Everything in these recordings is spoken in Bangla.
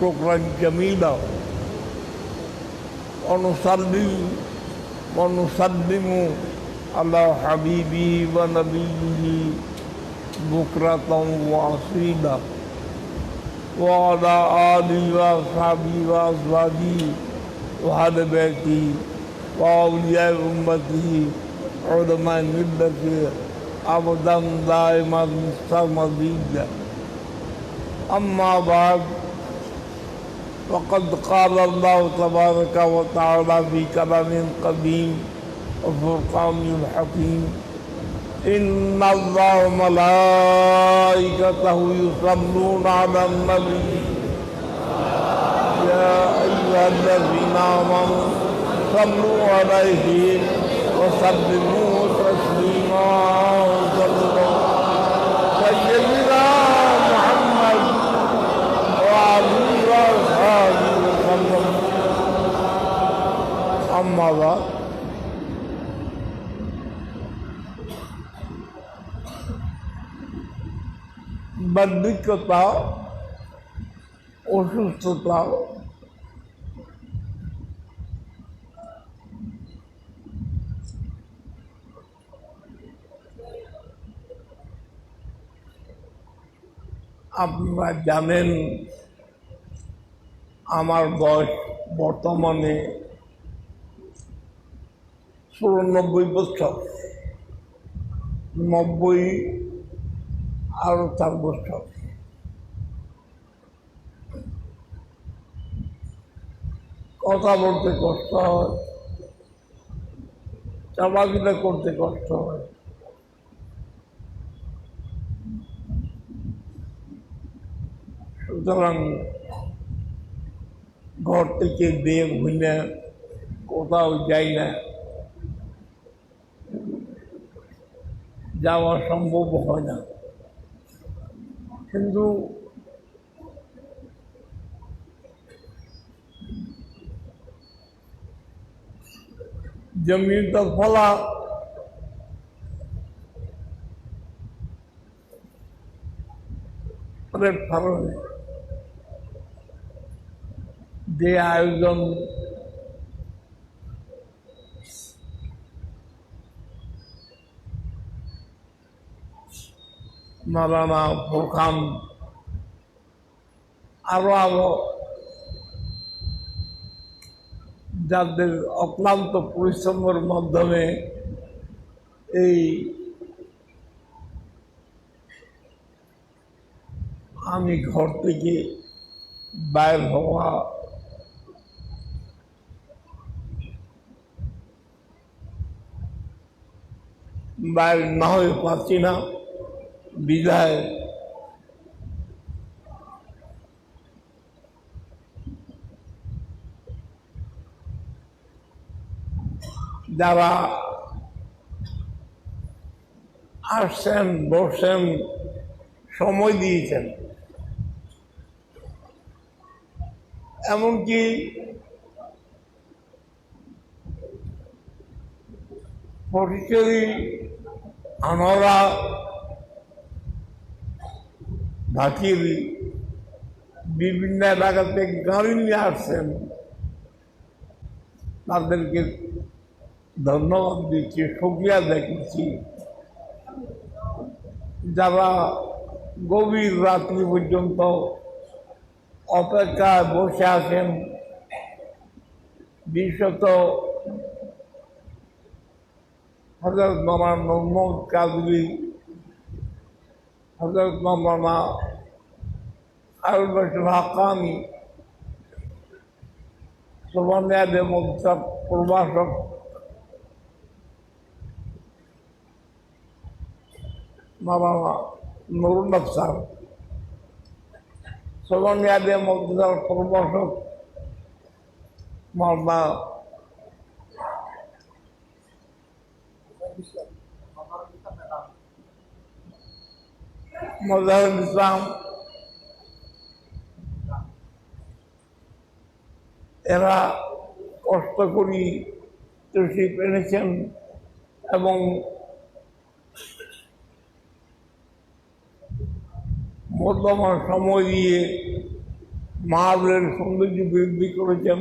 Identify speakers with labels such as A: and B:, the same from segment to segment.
A: شكرا جميلا ونصلي ونسلم على حبيبه ونبيه بكرة وأصيلا وعلى آله وأصحابه وأزواجه وأهل بيته وأولياء أمته علماء ملته أبدا دائما مستمرين أما بعد وقد قال الله تبارك وتعالى في كلام قديم وفرقان الحكيم إن الله وملائكته يصلون على النبي. يا أيها الذين آمنوا صلوا عليه وسلموا تسليما. أما بعد বার্ধক্যতা অসুস্থতা আপনারা জানেন আমার বয়স বর্তমানে চুরানব্বই বছর। নব্বই আরও চার বছর। কথা বলতে কষ্ট হয় চাপাকিটা করতে কষ্ট হয়। সুতরাং ঘর থেকে বের হই না কোথাও যাই না। যাওয়া সম্ভব হয় না। কিন্তু জমিটা ফলা প্ল্যাটফর্মে যে আয়োজন মালানা ফোরখান আরও আরও যাদের অক্লান্ত পরিশ্রমের মাধ্যমে এই আমি ঘর থেকে বাইর হওয়া বাইর না হয়ে পাচ্ছি না। বিদায়। যারা আসছেন বসছেন সময় দিয়েছেন। এমনকি ফটিকরি আনরা ঢাকির বিভিন্ন এলাকাতে গাড়ি নিয়ে আসছেন। তাদেরকে ধন্যবাদ দিচ্ছি সুক্রিয়া দেখেছি যারা গভীর রাত্রি পর্যন্ত অপেক্ষায় বসে আছেন, বিশেষত হজরত মামা মোহাম্মদ কাজলি হজরত মামা আল বসর হাকানি সুবর্ণাদের মধ্যে প্রভাষক। মামা নুরুল আফসার সুবর্ণাদের মধ্যে প্রভাষক। মামা। মজাহুল ইসলাম। এরা কষ্ট করি তসিফ এনেছেন এবং মূল্যবান সময় দিয়ে মাহবুবের সৌন্দর্য বৃদ্ধি করেছেন।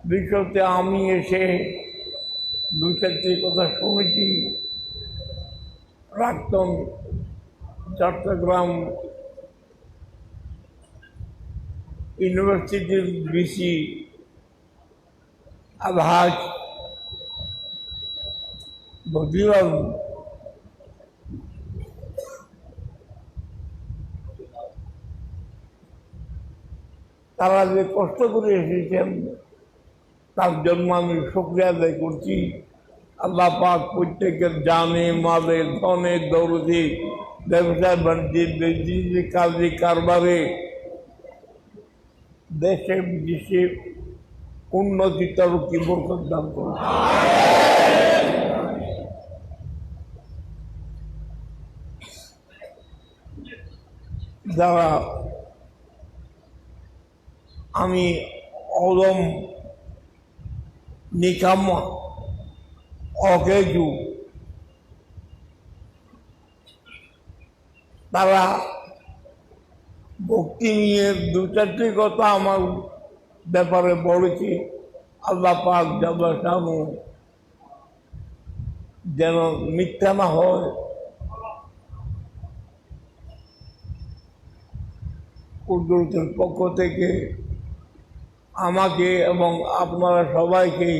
A: দ্বিতীয়তে আমি এসে দু চারটি কথা শুনেছি। প্রাক্তন চট্টগ্রাম ইউনিভার্সিটির বিসি আলহাজ বদিউল তারা যে কষ্ট করে এসেছেন। তার জন্য আমি শুক্রিয়া আদায় করছি। আল্লাহ পাক প্রত্যেকের জানে, মালে, ধনে দৌড়ে ব্যবসা বাণিজ্যে কাজে, কারবারে দেশে বিদেশে উন্নতি তরকি বরকত দান করুন যারা আমি অদম নিকাম অকেজু তারা ভক্তি নিয়ে দু চারটি কথা আমার ব্যাপারে বলেছি। আল্লাহ পাক জাবাসানু যেন মিথ্যা না হয়। কুদরতের পক্ষ থেকে আমাকে এবং আপনারা সবাইকে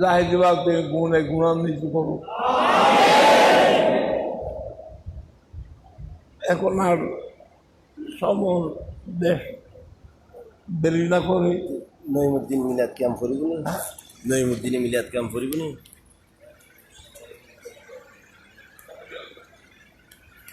A: জাহিদবাদকে গুণে গুণান্বিত করুন। এখন আর সম দেশ বেরিলা করে
B: নইমুদ্দিন মিলাদ ক্যাম্প করিব নি নইমুদ্দিনে মিলাদ ক্যাম্প করিব নি